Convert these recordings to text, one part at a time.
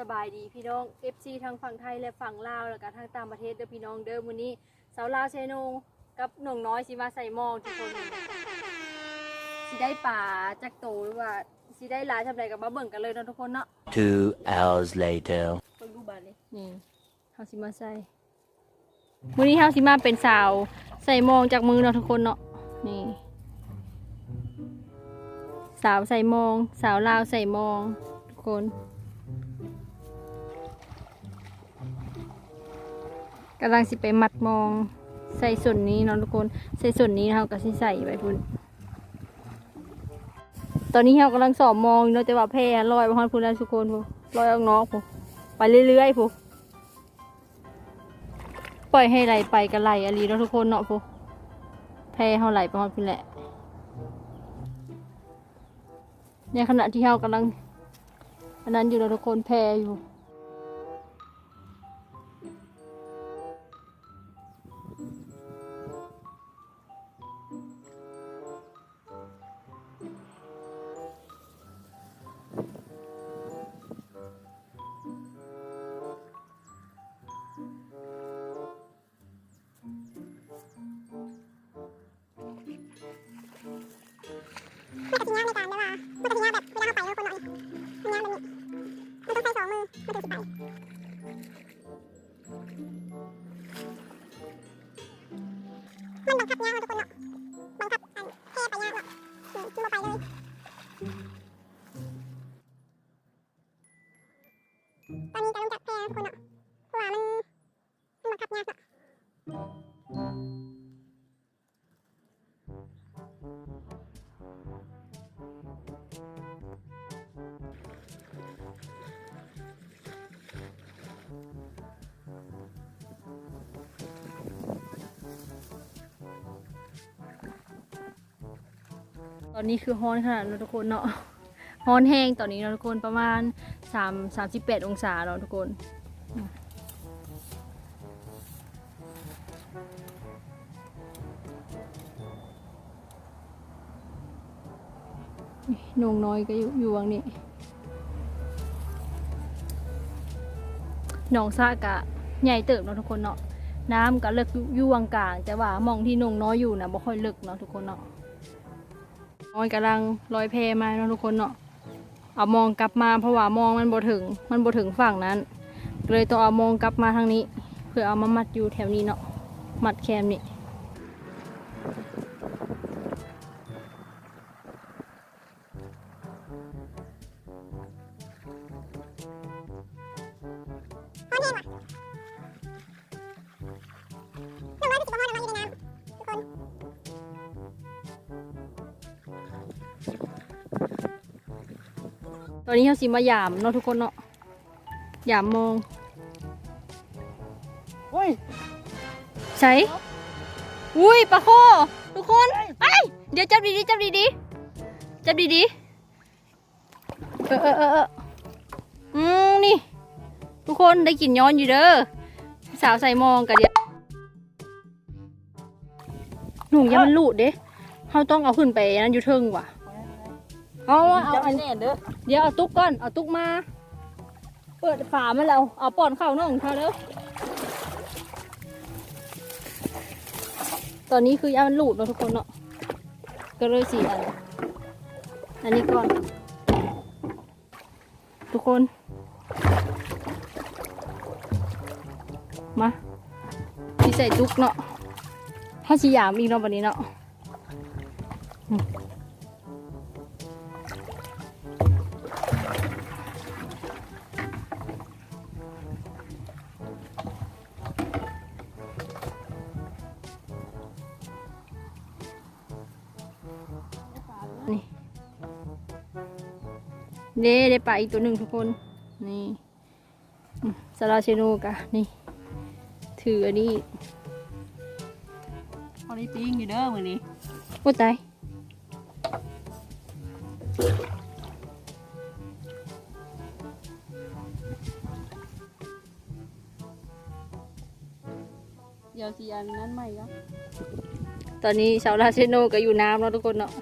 สบายดีพี่น้อง FC ทั้งฝั่งไทยและฝั่งลาวแล้วก็ทั้งต่างประเทศเด้อพี่น้องเด้อมื้อนี้สาวลาวเชโนกับหนุ่งน้อยสิมาใส่หม้อทุกคนสิได้ป่าจักโตหรือว่าสิได้หลายทำาใดกับมาเบิ่งกันเลยเนาะทุกคนเนาะ Two hours later. เบิ่งดูบาดนี่นี่เฮาสิมาใส่มื้อนี้เฮาสิมาเป็นสาว ใส่หมองจากมือเนาะทุกคนเนาะนี่สาวใส่หมอง สาวลาวใส่หมอง ทุกคน กำลังสิไปมัดมองใส่ส่วนนี้เนาะทุกคนใส่ส่วนนี้เราก็สิใส่ไปพุ่นตอนนี้เรากำลังสอบมองอยู่เนาะแต่ว่าแพร่ลอยไปฮอดพุ่นแล้วทุกคนพุ่นลอยออกนอกพุ่นไปเรื่อยๆพุ่นปล่อยให้ไหลไปก็ไหลอะลีเนาะทุกคนเนาะพุ่นแพร่เฮาไหลไปฮอดพุ่นแหละในขณะที่เฮากำลังอันนั้นอยู่เนาะทุกคนแพร่อยู่ มันจะทิ้งยายในการได้ว่ามันจะทิ้งยายแบบเวลาเราไปเราคนหน่อยมันง่ายแบบนี้มันต้องใช้สองมือมันถึงจะไปมันบังคับง่ายเราทุกคนเนาะ อนนี้คือฮ้อนขนาดนั้นทุกคนเนาะฮ้อนแห้งตอนนี้เนาะทุกคนประมาณ3 38 องศาเนาะทุกคนนี่นงน้อยก็อยู่อยู่วังนี้หนองซากะใหญ่เติบเนาะทุกคนเนาะน้ำก็เลิกอยู่วังกลาง แต่ว่ามองที่นงน้อยอยู่นะบ่ค่อยเลึกเนาะทุกคนเนาะ มอนกำลังลอยแพมาเนาะทุกคนเนาะเอามองกลับมาเพราะว่ามองมันบ่ถึง มันบ่ถึงฝั่งนั้น เลยต้องเอามองกลับมาทางนี้ เพื่อเอามามัดอยู่แถวนี้เนาะมัดแคมนี่ อนนี้เขาสิมาหยามเนาะทุกคนเนาะหยามมองเฮ้ยใช่อุ้ยปลาโคทุกคนไปเดี๋ยวจับดีๆจับดีๆจับดีๆเออเออเออเอออืมนี่ ทุกคนได้กลินย้อนอยู่เด้อสาวใส่มองกันเดี๋ยวหนุ่งอยังมันหลุดเด้เขาต้องเอาขึ้นไปนั่นอยู่เทิงว่ะ เอาเอาอันแน่เด้อเดี๋ยวเอาตุ๊กก่อนเอาตุ๊กมา เปิดฝามันแล้วเอาป้อนข้าวน้องเขาเด้อตอนนี้คือยามันหลุดเนาะทุกคนเนาะก็เลยสี่อันอันนี้ก่อน ทุกคน มาพี่ใส่ตุ๊กเนาะถ้าชียามอีกเนาะวันนี้เนาะ เด้ได้ปลาอีกตัวหนึ่งทุกคน นี่อืมสลาเชโนกะนี่ ถืออันนี้เขาได้ปิ้งอยู่เด้อมื้อนี้โอ้ตายเดี๋ยวสีอันนั้นใหม่ก็ตอนนี้สาวลาเชโนก็อยู่น้ำแล้วทุกคนเนาะ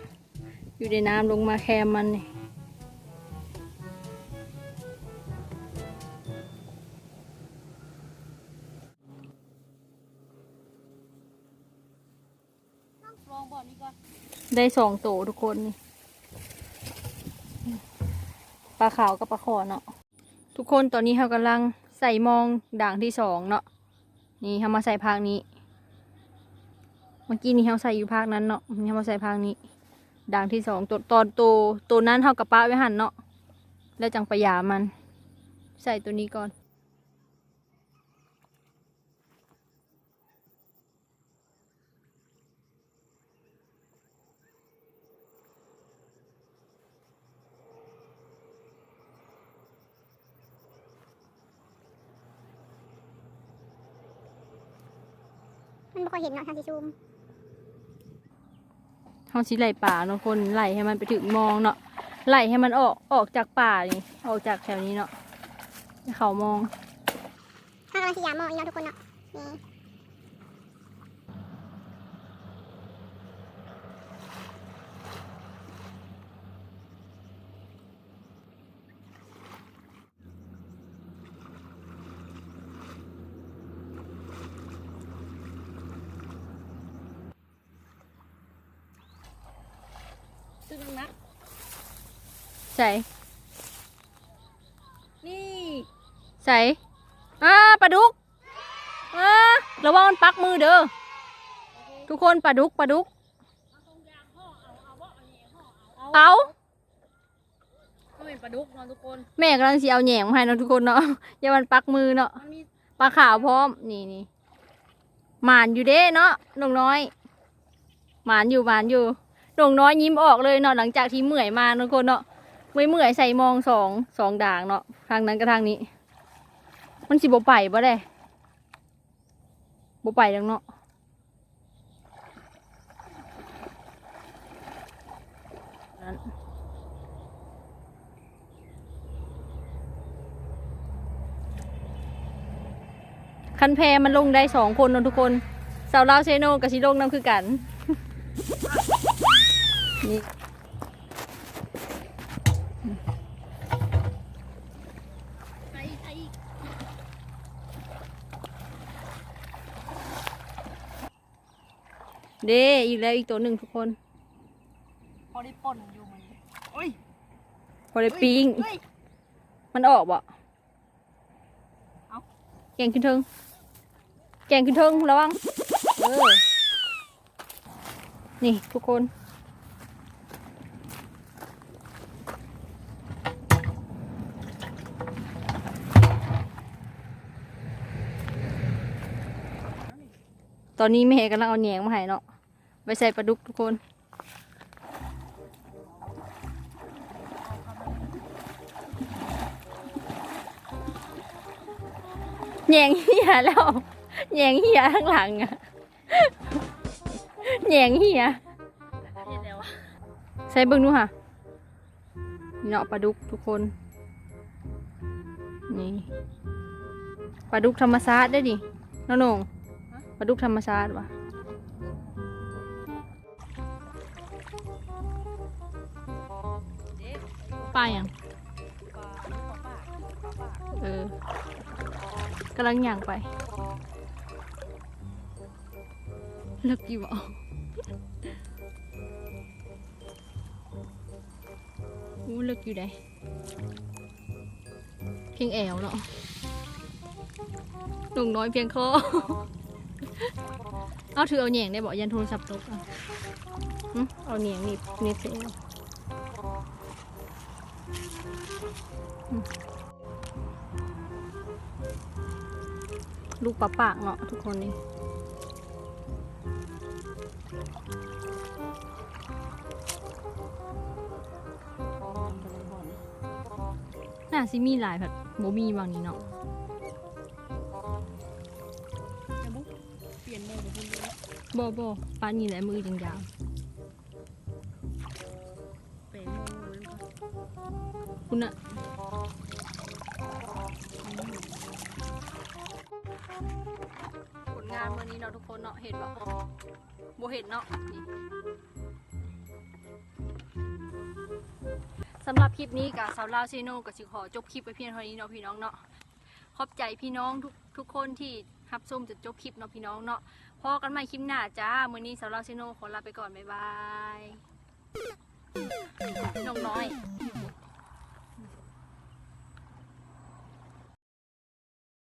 อยู่ในน้ำลงมาแคมมันนี่ ได้สองโตทุกคนนี่ปลาขาวกับปลาคอเนาะทุกคนตอนนี้เรากำลังใส่มองด่างที่สองเนาะนี่เรามาใส่ภาคนี้ เมื่อกี้นี้เราใส่อยู่ภาคนั้นเนาะนี่เรามาใส่ภาคนี้ ด่างที่สองตัวตอนโตตัวนั้นเท่ากับป้าไว้หันเนาะแล้วจังไปหยามัน ใส่ตัวนี้ก่อน มันไม่ค่อยเห็นเนาะทางที่ซูมเขาสิไหลป่าเนาะคนไหลให้มันไปถึงมองเนาะไหลให้มันออกออกจากป่านี่ออกจากแถวนี้เนาะให้เขามอง ถ้ากำลังสียามมองอีกเนาะทุกคนเนาะนี่ ใส่นี่ใส่อ่าปลาดุกอ่าระวังมันปักมือเด้อทุกคนปลาดุกปลาดุกเอาก็เป็นปลาดุกเนาะทุกคนแม่กำลังสิเอาแหยงมาให้เนาะทุกคนเนาะอย่ามันปักมือเนาะมันมีปลาขาวพร้อมนี่นี่หมานอยู่เด้เนาะหนงน้อย หมานอยู่หมานอยู่หนงน้อยยิ้มออกเลยเนาะหลังจากที่เมื่อยมาเนาะทุกคนเนาะ เมื่อยเมื่อยใส่มองสองสองด่างเนาะทางนั้นกับทางนี้ มันสิบ่ไปบ่ได้บ่ไปแล้วเนาะนั้นคันแพมันลงได้สองคนนะทุกคนสาวลาวเซโนกับชิโลงน้ำคือกันนี่ เด้อีกแล้วอีกตัวหนึ่งทุกคนพอได้ป่นอยู่มันโอ้ยพอได้ปิ้งเฮ้ยมันออกบ่เอ้าแกงขึ้นเทิงแกงขึ้นเทิงระวังเออนี่ทุกคน ตอนนี้แม่กำลังเอาแหนงมาให้เนาะไปใส่ปลาดุกทุกคน แหยงเหียแล้วแหยงเหียข้างหลังอะแหยงเหียเห็นแล้วอะใส่เบิ่งดูค่ะเนาะปลาดุกทุกคน นี่ปลาดุกธรรมชาติได้ดิน้องหนง ปลาดุกธรรมชาติวะปลาอย่างปลาปลาปลาปลาปลาเออกำลังย่างไปเลิกอยู่บ่อู้เลิกอยู่ได้เพียงแอวเนาะหนุ่งน้อยเพียงคอ เอาถือเอาแหน่งได้บอกยันโทรศัพท์ตกอะหึเอาแหน่งนี่นี่เสียลูกปลาปากเนาะทุกคนนี่น่าสิมีหลายแบบโบมีบางนี้เนาะจะ บ่บ่ปลานี่แหละมือจังยาวคุณอะผลงานมื่อนี้เนาะทุกคนเนาะเห็นบ่บ่เห็นเนาะสำหรับคลิปนี้กับสาวลาวซีโนกับสิขอจบคลิปไปเพียงเท่านี้เนาะพี่น้องเนาะขอบใจพี่น้องทุกทุกคนที่รับชมจนจบคลิปเนาะพี่น้องเนาะ พอกันใหม่คลิปหน้าจ้า มื้อนี้สาวเราซิโนขอลาไปก่อน บ๊ายบาย น้องน้อย